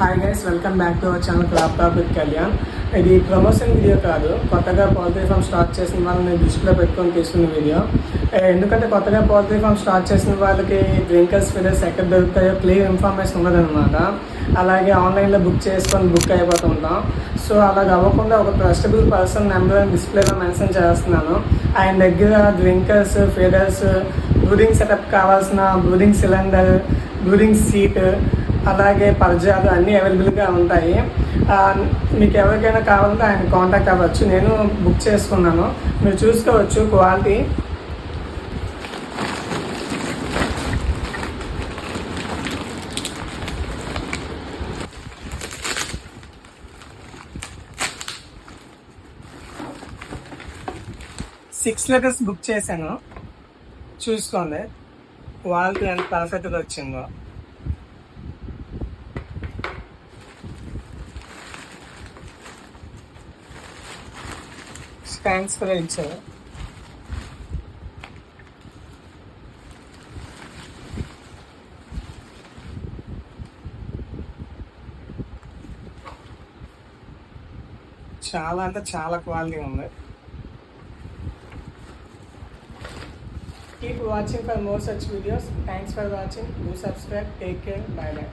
Hi guys welcome back to our channel laptop with Kalyan ఇది promotion video కాదు కొత్తగా poultry farm start చేసిన వాళ్ళని దృష్టిలో పెట్టుకొని తీసుకున్న వీడియో ఎందుకంటే కొత్తగా పౌల్ట్రీ ఫామ్ స్టార్ట్ చేసిన వాళ్ళకి డ్రింకర్స్ ఫిడర్స్ ఎక్కడ దొరుకుతాయో క్లియర్ ఇన్ఫర్మేషన్ ఉండదన్నమాట. అలాగే ఆన్లైన్లో బుక్ చేసుకొని బుక్ అయిపోతుంటాం సో అలాగ అవ్వకుండా ఒక ట్రస్టబుల్ పర్సన్ నెంబర్ డిస్ప్లేలో మెన్షన్ చేస్తున్నాను. ఆయన దగ్గర డ్రింకర్స్ ఫీడర్స్ బ్రూదింగ్ సెటప్ కావాల్సిన బ్రూదింగ్ సిలిండర్ బ్రూదింగ్ సీట్ అలాగే పరిచయాలు అన్నీ అవైలబుల్గా ఉంటాయి. మీకు ఎవరికైనా కావాలంటే ఆయన కాంటాక్ట్ అవ్వచ్చు. నేను బుక్ చేసుకున్నాను. మీరు చూసుకోవచ్చు క్వాలిటీ. సిక్స్ లెటర్స్ బుక్ చేశాను. చూసుకోండి. క్వాలిటీ ఎంత పర్ఫెక్ట్గా వచ్చిందో. థ్యాంక్స్ కూడా చాలా అంటే చాలా క్వాలిటీ ఉంది. Keep watching for more such videos thanks for watching do subscribe take care bye bye